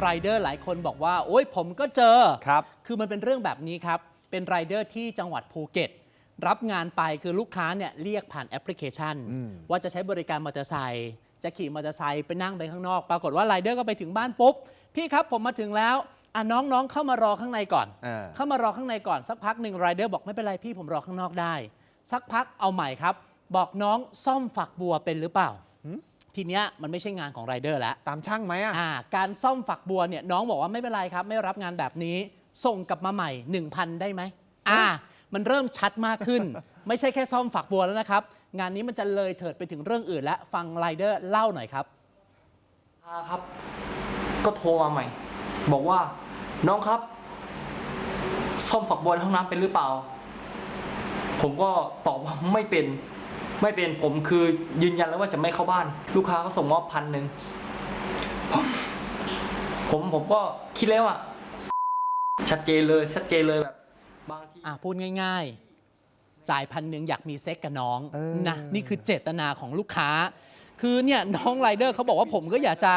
ไรเดอร์หลายคนบอกว่า โอ้ยผมก็เจอครับ คือมันเป็นเรื่องแบบนี้ครับ เป็นไรเดอร์ที่จังหวัดภูเก็ต รับงานไปคือลูกค้าเนี่ยเรียกผ่านแอปพลิเคชัน อืม ว่าจะใช้บริการมอเตอร์ไซค์จะขี่มอเตอร์ไซค์ไปนั่งไปข้างนอก ปรากฏว่าไรเดอร์ก็ไปถึงบ้านปุ๊บ พี่ครับผมมาถึงแล้วอะน้องๆเข้ามารอข้างในก่อน อ่า เข้ามารอข้างในก่อนสักพักหนึ่งไรเดอร์บอกไม่เป็นไรพี่ผมรอข้างนอกได้ สักพักเอาใหม่ครับ บอกน้องซ่อมฝักบัวเป็นหรือเปล่าหืม ทีเนี้ยมันไม่ใช่งานของไรเดอร์แล้ว ตามช่างไหมอะ อ่าการซ่อมฝักบัวเนี่ยน้องบอกว่าไม่เป็นไรครับ ไม่รับงานแบบนี้ ส่งกลับมาใหม่ 1,000 ได้ไหมอ่า มันเริ่มชัดมากขึ้น ไม่ใช่แค่ซ่อมฝักบัวแล้วนะครับ งานนี้มันจะเลยเถิดไปถึงเรื่องอื่นและฟังไรเดอร์เล่าหน่อยครับ อ่าครับ ก็โทรมาใหม่ บอกว่าน้องครับซ่อมฝักบัวในห้องน้ำเป็นหรือเปล่า ผมก็ตอบว่าไม่เป็น ไม่เป็นผมคือยืนยันแล้วว่าจะไม่เข้าบ้าน ลูกค้าก็ส่งมอบพันหนึ่งผมผมผมก็คิดแล้วอะ ชัดเจนเลยชัดเจนเลยแบบบางทีอะพูดง่าย ๆ จ่ายพันหนึ่งอยากมีเซ็กกับน้องเออ นะนี่คือเจตนาของลูกค้า คือเนี่ยน้องไรเดอร์เขาบอกว่าผมก็อยากจะ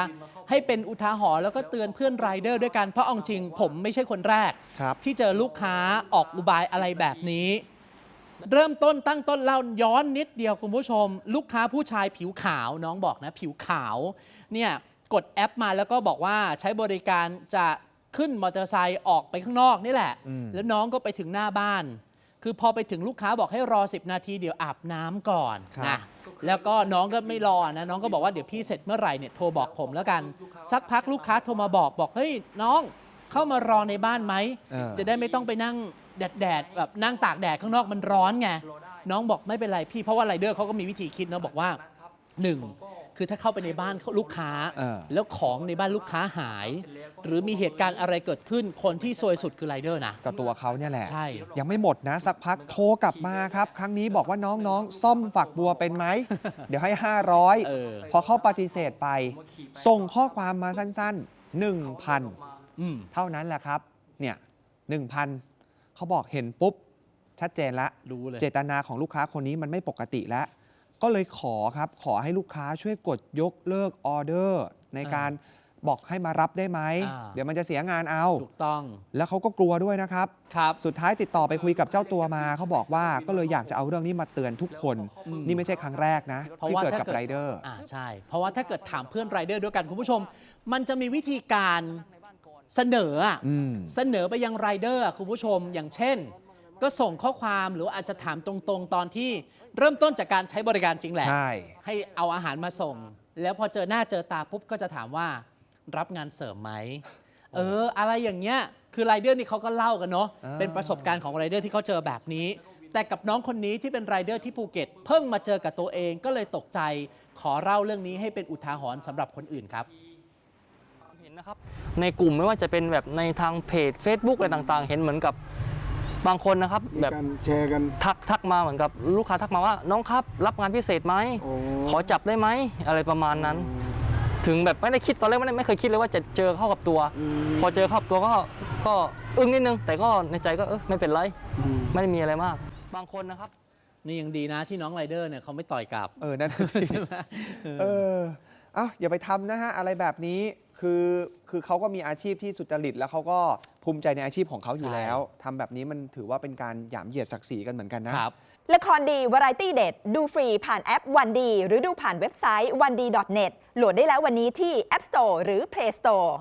ให้เป็นอุทาหรณ์แล้วก็เตือนเพื่อนไรเดอร์ด้วยกันเพราะเอาจริงผมไม่ใช่คนแรก ครับ ที่เจอลูกค้าออกอุบายอะไรแบบนี้ เริ่มต้นตั้งต้นเล่าย้อนนิดเดียวคุณผู้ชม ลูกค้าผู้ชายผิวขาวน้องบอกนะ ผิวขาวเนี่ยกดแอปมาแล้วก็บอกว่าใช้บริการจะขึ้นมอเตอร์ไซค์ออกไปข้างนอกนี่แหละอืมแล้วน้องก็ไปถึงหน้าบ้าน คือพอไปถึงลูกค้าบอกให้รอ 10 นาทีเดี๋ยวอาบน้ำก่อนครับนะแล้วก็น้องก็ไม่รอนะน้องก็บอกว่าเดี๋ยวพี่เสร็จเมื่อไหร่เนี่ยโทรบอกผมแล้วกัน สักพักลูกค้าโทรมาบอกบอกเฮ้ยน้องเข้ามารอในบ้านไหมเออจะได้ไม่ต้องไปนั่ง แดดแดดๆแบบนั่งตากแดดข้างนอกมันร้อนไงน้องบอกไม่เป็นไรพี่เพราะว่าไรเดอร์เขาก็มีวิธีคิดนะบอกว่าหนึ่งคือถ้าเข้าไปในบ้านลูกค้า เออ แล้วของในบ้านลูกค้าหาย หรือมีเหตุการณ์อะไรเกิดขึ้นคนที่ซวยสุดคือไรเดอร์นะก็ตัวเขาเนี่ยแหละ ใช่ ยังไม่หมดนะ สักพักโทรกลับมาครับ ครั้งนี้บอกว่าน้องๆ ซ่อมฝักบัวเป็นไหม เดี๋ยวให้ เออ500พอเขาปฏิเสธไป ส่งข้อความมาสั้นๆ 1,000 อืม เท่านั้นแหละครับ เนี่ย 1,000 เขาบอกเห็นปุ๊บ ชัดเจนละรู้เลย เจตนาของลูกค้าคนนี้มันไม่ปกติแล้ว ก็เลยขอครับ ขอให้ลูกค้าช่วยกดยกเลิกออเดอร์ ในการบอกให้มารับได้ไหม อ่า เดี๋ยวมันจะเสียงานเอา ถูกต้องแล้วเขาก็กลัวด้วยนะครับ ครับ สุดท้ายติดต่อไปคุยกับเจ้าตัวมาเขาบอกว่าก็เลยอยากจะเอาเรื่องนี้มาเตือนทุกคน อืม นี่ไม่ใช่ครั้งแรกนะเพราะที่ว่าเกิดถ้ากับเกิดไรเดอร์ อ่าใช่ เพราะว่าถ้าเกิดถามเพื่อนไรเดอร์ด้วยกันคุณผู้ชม มันจะมีวิธีการ เสนออะอืม เสนอไปยังไรเดอร์อะคุณผู้ชมอย่างเช่น ก็ส่งข้อความหรือว่าอาจจะถามตรงๆ ตอนที่เริ่มต้นจากการใช้บริการจริงแหละ ใช่ ให้เอาอาหารมาส่ง แล้วพอเจอหน้าเจอตาปุ๊บก็จะถามว่ารับงานเสริมไหม เออ อะไรอย่างเงี้ยคือไรเดอร์นี่เขาก็เล่ากันเนาะอ่า เป็นประสบการณ์ของไรเดอร์ที่เขาเจอแบบนี้ แต่กับน้องคนนี้ที่เป็นไรเดอร์ที่ภูเก็ต เพิ่งมาเจอกับตัวเองก็เลยตกใจขอเล่าเรื่องนี้ให้เป็นอุทาหรณ์สำหรับคนอื่นครับเห็ นนะครับในกลุ่มไม่ว่าจะเป็นแบบในทางเพจ Facebook อะไรต่างๆ เห็นเหมือนกับบางคนนะครับมีแบบการแชร์กัน ทักทักมาเหมือนกับลูกค้าทักมาว่าน้องครับ รับงานพิเศษไหมโอ้ ขอจับได้ไหมอะไรประมาณนั้น ถึงแบบไม่ได้คิดตอนแรกไม่ได้ไม่เคยคิดเลยว่าจะเจอเข้ากับตัวมพอเจอเข้ากับตัวก็ก็อึ้งนิดนึง แต่ก็ในใจก็เออไม่เป็นไร อืม ไม่ได้มีอะไรมาก บางคนนะครับ นี่ยังดีนะที่น้องไรเดอร์เนี่ยเขาไม่ต่อยกลับ เออ นั่นน่ะสิ ใช่ไหมเออ เออ เอ้า อย่าไปทำนะฮะ อะไรแบบนี้ คือคือเขาก็มีอาชีพที่สุจริต แล้วเขาก็ภูมิใจในอาชีพของเขาอยู่แล้วทำแบบนี้มันถือว่าเป็นการหยามเหยียดศักดิ์ศรีกันเหมือนกันนะ ครับ ละครดี วาไรตี้เด็ด ดูฟรีผ่านแอปวันดี หรือดูผ่านเว็บไซต์ 1d.net โหลดได้แล้ววันนี้ที่ App Store หรือ Play Store